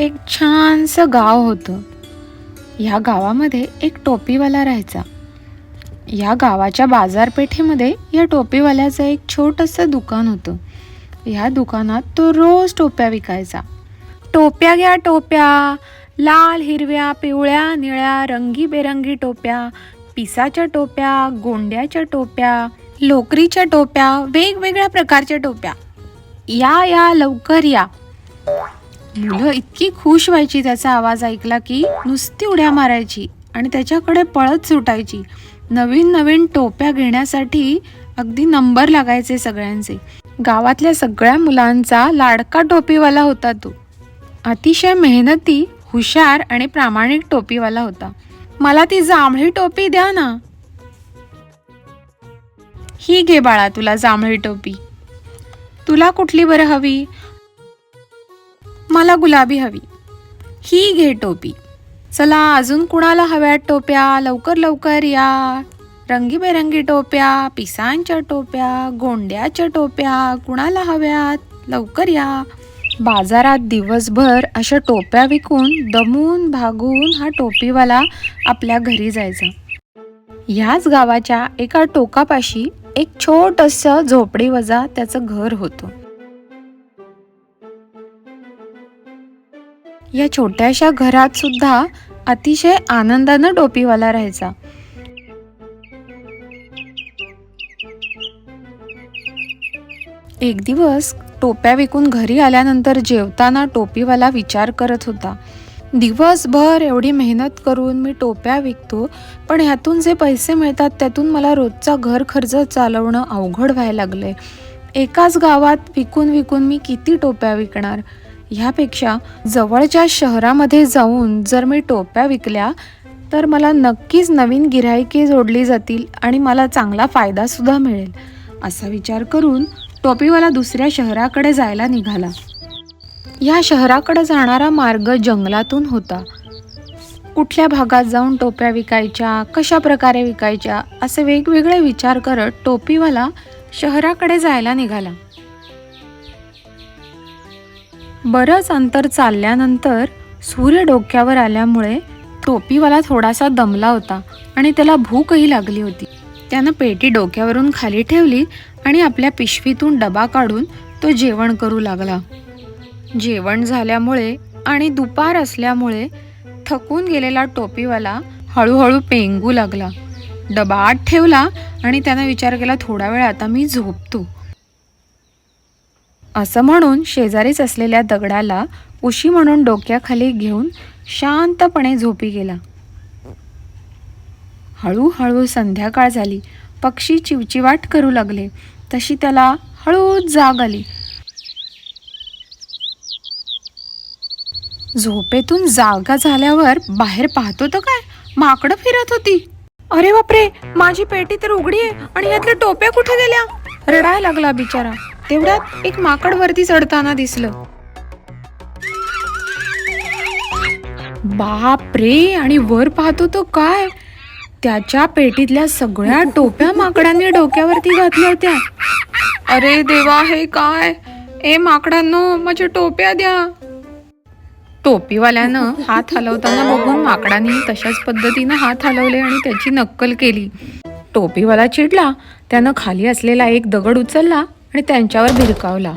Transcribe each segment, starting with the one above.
एक छानसं गाव होतं. ह्या गावामध्ये एक टोपीवाला राहायचा. या गावाच्या बाजारपेठेमध्ये या टोपीवाल्याचं एक छोटंसं दुकान होतं. ह्या दुकानात तो रोज टोप्या विकायचा. टोप्या घ्या टोप्या! लाल हिरव्या पिवळ्या निळ्या रंगीबेरंगी टोप्या पिसाच्या टोप्या गोंड्याच्या टोप्या लोकरीच्या टोप्या वेगवेगळ्या प्रकारच्या टोप्या. या या लवकर या. मुलं इतकी खुश व्हायची त्याचा आवाज ऐकला की नुसती उड्या मारायची आणि त्याच्याकडे पळत सुटायची. नवीन नवीन टोप्या घेण्यासाठी अगदी नंबर लागायचे सगळ्यांचे. गावातल्या सगळ्या मुलांचा लाडका टोपीवाला होता तो. अतिशय मेहनती हुशार आणि प्रामाणिक टोपीवाला होता. मला ती जांभळी टोपी द्या ना. ही घे बाळा तुला जांभळी टोपी. तुला कुठली बरं हवी? मला गुलाबी हवी. ही घे टोपी. चला अजून कुणाला हव्यात टोप्या? लवकर लवकर या. रंगीबेरंगी टोप्या पिसांच्या टोप्या गोंड्याच्या टोप्या कुणाला हव्यात? लवकर या. बाजारात दिवसभर अशा टोप्या विकून दमून भागून हा टोपीवाला आपल्या घरी जायचा. ह्याच गावाच्या एका टोकापाशी एक छोटंसं झोपडीवजा त्याचं घर होतं. या छोट्याशा घरात सुद्धा अतिशय आनंदानं टोपीवाला राहायचा. एक दिवस टोप्या विकून घरी आल्यानंतर जेवताना टोपीवाला विचार करत होता. दिवसभर एवढी मेहनत करून मी टोप्या विकतो पण ह्यातून जे पैसे मिळतात त्यातून मला रोजचा घर खर्च चालवणं अवघड व्हायला लागलंय. एकाच गावात विकून विकून मी किती टोप्या विकणार? ह्यापेक्षा जवळच्या शहरामध्ये जाऊन जर मी टोप्या विकल्या तर मला नक्कीच नवीन गिऱ्हाईके जोडली जातील आणि मला चांगला फायदासुद्धा मिळेल असा विचार करून टोपीवाला दुसऱ्या शहराकडे जायला निघाला. या शहराकडे जाणारा मार्ग जंगलातून होता. कुठल्या भागात जाऊन टोप्या विकायच्या कशा प्रकारे विकायच्या असे वेगवेगळे विचार करत टोपीवाला शहराकडे जायला निघाला. बरंच अंतर चालल्यानंतर सूर्य डोक्यावर आल्यामुळे टोपीवाला थोडासा दमला होता आणि त्याला भूकही लागली होती. त्यानं पेटी डोक्यावरून खाली ठेवली आणि आपल्या पिशवीतून डबा काढून तो जेवण करू लागला. जेवण झाल्यामुळे आणि दुपार असल्यामुळे थकून गेलेला टोपीवाला हळूहळू पेंगू लागला. डबा आत ठेवला आणि त्यानं विचार केला थोडा वेळ आता मी झोपतो. असं म्हणून शेजारीच असलेल्या दगडाला उशी म्हणून डोक्याखाली घेऊन शांतपणे झोपी गेला. हळूहळू संध्याकाळ झाली. पक्षी चिवचिवाट करू लागले. तशी त्याला हळूच जाग आली. झोपेतून जागा झाल्यावर बाहेर पाहतो तर काय? माकडं फिरत होती. अरे बापरे माझी पेटी तर उघडी आहे आणि यातल्या टोप्या कुठे गेल्या? रडायला लागला बिचारा. तेवढ्यात एक माकड वरती चढताना दिसलं. बाप रे आणि वर पाहतो तो काय? त्याच्या पेटीतल्या सगळ्या टोप्या माकडांनी डोक्यावरती घातल्या होत्या. अरे देवा हे काय? ए माकडांनो माझ्या टोप्या द्या. टोपीवाल्यानं हात हलवताना बघून माकडांनी तशाच पद्धतीनं हात हलवले आणि त्याची नक्कल केली. टोपीवाला चिडला. त्यानं खाली असलेला एक दगड उचलला. आणि त्यांच्यावर भिरकावला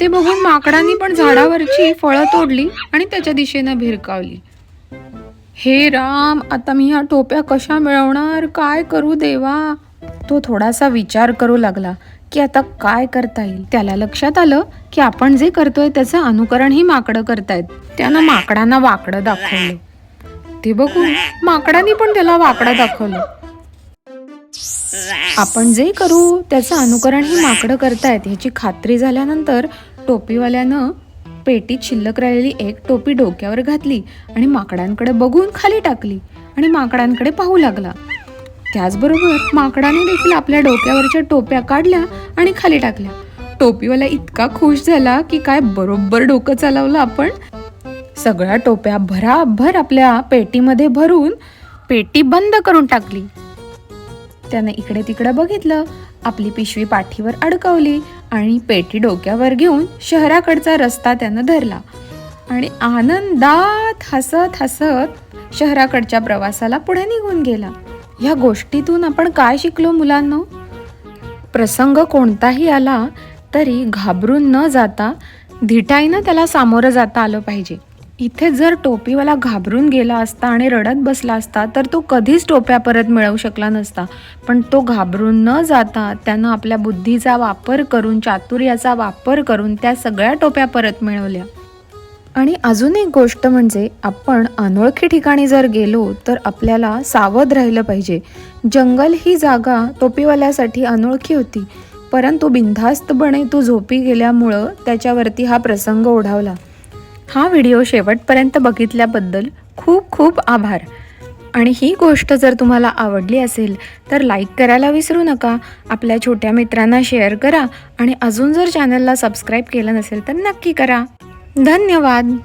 ते बघून माकडांनी पण झाडावरची फळं तोडली आणि त्याच्या दिशेनं भिरकावली हे राम आता मी ह्या टोप्या कशा मिळवणार? काय करू देवा? तो थोडासा विचार करू लागला की आता काय करता येईल? त्याला लक्षात आलं की आपण जे करतोय त्याचं अनुकरण ही माकडं करतायत. त्यानं माकडांना वाकडं दाखवलं. ते बघून माकडांनी पण त्याला वाकडं दाखवलं. आपण जे करू त्याचं अनुकरण ही माकडं करतायत. ह्याची खात्री झाल्यानंतर टोपीवाल्यानं पेटीत शिल्लक राहिलेली एक टोपी डोक्यावर घातली आणि माकडांकडे बघून खाली टाकली आणि माकडांकडे पाहू लागला. त्याचबरोबर माकडाने देखील आपल्या डोक्यावरच्या टोप्या काढल्या आणि खाली टाकल्या. टोपीवाला इतका खुश झाला की काय बरोबर डोकं चालवलं आपण. सगळ्या टोप्या भराभर आपल्या पेटीमध्ये भरून पेटी बंद करून टाकली. त्यानं इकडे तिकडे बघितलं. आपली पिशवी पाठीवर अडकवली आणि पेटी डोक्यावर घेऊन शहराकडचा रस्ता त्यानं धरला. आणि आनंदात हसत हसत शहराकडच्या प्रवासाला पुढे निघून गेला. ह्या गोष्टीतून आपण काय शिकलो मुलांनो? प्रसंग कोणताही आला तरी घाबरून न जाता धिटाईनं त्याला सामोरं जाता आलं पाहिजे. इथे जर टोपीवाला घाबरून गेला असता आणि रडत बसला असता तर तो कधीच टोप्या परत मिळवू शकला नसता. पण तो घाबरून न जाता त्यानं आपल्या बुद्धीचा वापर करून चातुर्याचा वापर करून त्या सगळ्या टोप्या परत मिळवल्या. आणि अजून एक गोष्ट म्हणजे आपण अनोळखी ठिकाणी जर गेलो तर आपल्याला सावध राहिलं पाहिजे. जंगल ही जागा टोपीवाल्यासाठी अनोळखी होती. परंतु बिनधास्तपणे तो झोपी गेल्यामुळं त्याच्यावरती हा प्रसंग ओढावला. हा व्हिडिओ शेवटपर्यंत बघितल्याबद्दल खूप खूप आभार. आणि ही गोष्ट जर तुम्हाला आवडली असेल तर लाईक करायला विसरू नका. आपल्या छोट्या मित्रांना शेअर करा आणि अजून जर चॅनलला सबस्क्राईब केलं नसेल तर नक्की करा. धन्यवाद!